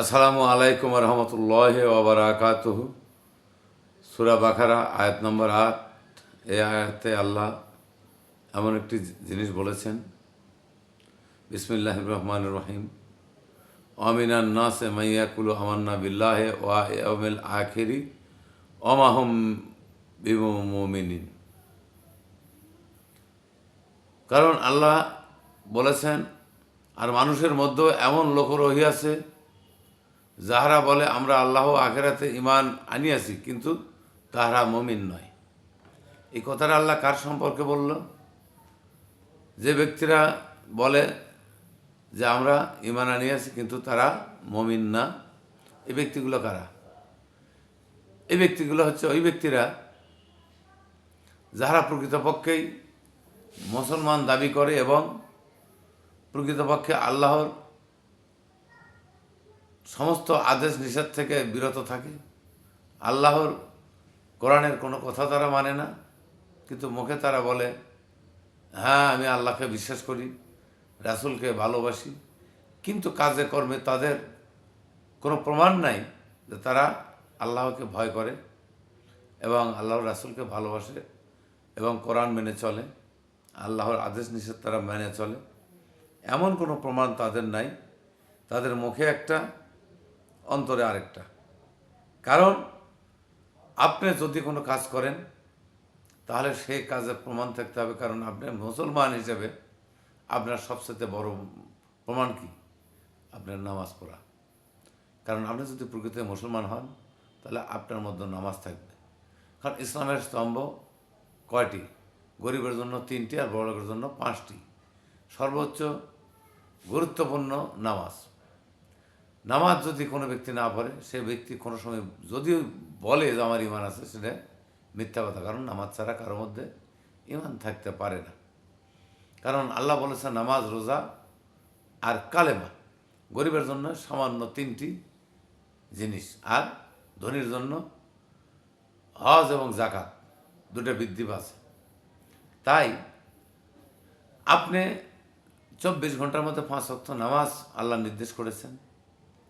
আসসালামু আলাইকুম রহমতুল্লাহ ওবরাকাত সুরা বাখারা আয়াত নম্বর আট। এই আয়াতে আল্লাহ এমন একটি জিনিস বলেছেন বিসমিল্লাহ রহমান রহিম। অমিনান নাসে মাইয়াকুলু আমান্না বিল্লাহে ওয়া ইয়াউমিল আখিরি অমাহম বিমুমিনিন। কারণ আল্লাহ বলেছেন, আর মানুষের মধ্যেও এমন লোক রহিয়াছে যাহারা বলে, আমরা আল্লাহ আখেরাতে ইমান আনিয়াছি, কিন্তু তাহারা মমিন নয়। এই কথাটা আল্লাহ কার সম্পর্কে বলল? যে ব্যক্তিরা বলে যে, আমরা ইমান আনিয়াছি, কিন্তু তারা মমিন না। এই ব্যক্তিগুলো কারা? এই ব্যক্তিগুলো হচ্ছে ওই ব্যক্তিরা যাহারা প্রকৃতপক্ষেই মুসলমান দাবি করে এবং প্রকৃতপক্ষে আল্লাহর সমস্ত আদেশ নিষেধ থেকে বিরত থাকে। আল্লাহর কোরআনের কোনো কথা তারা মানে না, কিন্তু মুখে তারা বলে হ্যাঁ আমি আল্লাহকে বিশ্বাস করি, রাসুলকে ভালোবাসি, কিন্তু কাজে কর্মে তাদের কোনো প্রমাণ নাই যে তারা আল্লাহকে ভয় করে এবং আল্লাহর রাসুলকে ভালোবাসে এবং কোরআন মেনে চলে, আল্লাহর আদেশ নিষেধ তারা মেনে চলে। এমন কোনো প্রমাণ তাদের নাই। তাদের মুখে একটা অন্তরে আরেকটা। কারণ আপনি যদি কোনো কাজ করেন, তাহলে সেই কাজের প্রমাণ থাকতে হবে। কারণ আপনি মুসলমান হিসেবে আপনার সবচেয়ে বড় প্রমাণ কি? আপনার নামাজ পড়া। কারণ আপনি যদি প্রকৃতিতে মুসলমান হন, তাহলে আপনার মধ্যে নামাজ থাকবে। কারণ ইসলামের স্তম্ভ কয়টি? গরিবের জন্য তিনটি আর বড়লোকের জন্য পাঁচটি। সর্বোচ্চ গুরুত্বপূর্ণ নামাজ। নামাজ যদি কোনো ব্যক্তি না পড়ে, সে ব্যক্তি কোনো সময় যদিও বলে যে আমার ইমান আছে, সেটা মিথ্যা কথা। কারণ নামাজ ছাড়া কারোর মধ্যে ইমান থাকতে পারে না। কারণ আল্লাহ বলেছে নামাজ, রোজা আর কালেমা গরিবের জন্য সামান্য তিনটি জিনিস। আর ধনীর জন্য হজ এবং জাকাত দুটো বৃদ্ধি পাচ্ছে। তাই আপনি চব্বিশ ঘণ্টার মধ্যে পাঁচ অক্ত নামাজ আল্লাহ নির্দেশ করেছেন।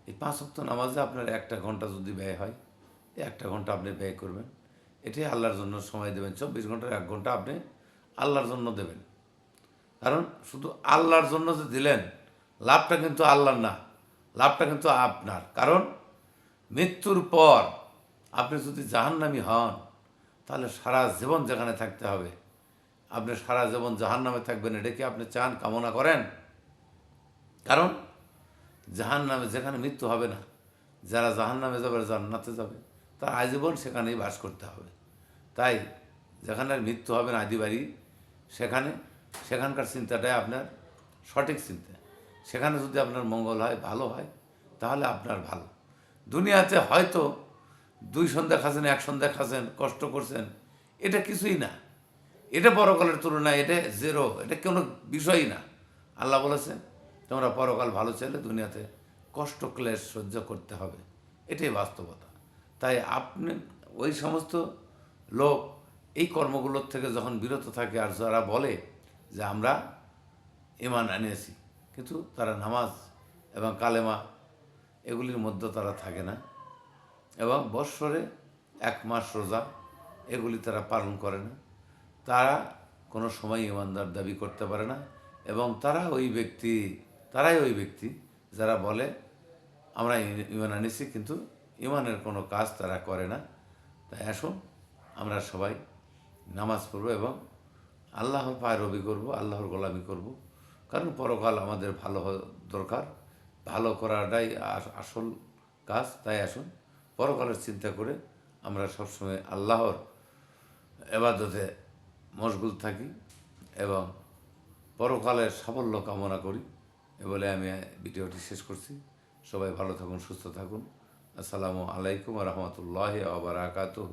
এই পাঁচ অক্ত নামাজে আপনার একটা ঘণ্টা যদি ব্যয় হয় একটা ঘণ্টা আপনি ব্যয় করবেন। এটাই আল্লাহর জন্য সময় দেবেন। চব্বিশ ঘণ্টার এক ঘণ্টা আপনি আল্লাহর জন্য দেবেন। কারণ শুধু আল্লাহর জন্য যে দিলেন, লাভটা কিন্তু আল্লাহর না, লাভটা কিন্তু আপনার। কারণ মৃত্যুর পর আপনি যদি জাহান্নামি হন, তাহলে সারা জীবন যেখানে থাকতে হবে, আপনি সারা জীবন জাহান্নামে থাকবেন। এটা কি আপনি চান, কামনা করেন। কারণ জাহান নামে যেখানে মৃত্যু হবে না, যারা জাহান নামে যাবে জান্নাতে যাবে, তার আজীবন সেখানেই বাস করতে হবে। তাই যেখানে মৃত্যু হবে না আদি বাড়ি সেখানে সেখানকার চিন্তাটাই আপনার সঠিক চিন্তা। সেখানে যদি আপনার মঙ্গল হয়, ভালো হয়, তাহলে আপনার ভালো। দুনিয়াতে হয়তো দুই সন্ধ্যা খাচ্ছেন, এক সন্ধ্যা খাচ্ছেন, কষ্ট করছেন, এটা কিছুই না। এটা পরকালের তুলনায় এটা জেরো এটা কোনো বিষয়ই না। আল্লাহ বলেছেন তোমরা পরকাল ভালো চাইলে দুনিয়াতে কষ্ট, ক্লেশ সহ্য করতে হবে। এটাই বাস্তবতা। তাই আপনি, ওই সমস্ত লোক এই কর্মগুলোর থেকে যখন বিরত থাকে আর যারা বলে যে আমরা ইমান আনিয়েছি, কিন্তু তারা নামাজ এবং কালেমা এগুলির মধ্যে তারা থাকে না এবং বৎসরে এক মাস রোজা এগুলি তারা পালন করে না। তারা কোনো সময় ইমানদার দাবি করতে পারে না এবং তারা ওই ব্যক্তি তারাই ওই ব্যক্তি যারা বলে, আমরা ইমান আনিছি, কিন্তু ইমানের কোনো কাজ তারা করে না। তাই আসুন, আমরা সবাই নামাজ পড়ব এবং আল্লাহর পায়ের রবি করব, আল্লাহর গোলামি করব। কারণ পরকাল আমাদের ভালো দরকার। ভালো করাটাই আসল কাজ। তাই আসুন, পরকালের চিন্তা করে আমরা সবসময় আল্লাহর এবাদতে মশগুল থাকি এবং পরকালের সাফল্য কামনা করি। বলে আমি ভিডিওটি শেষ করছি। সবাই ভালো থাকুন, সুস্থ থাকুন। আসসালামু আলাইকুম রহমতুল্লাহ আবার আকাতুহ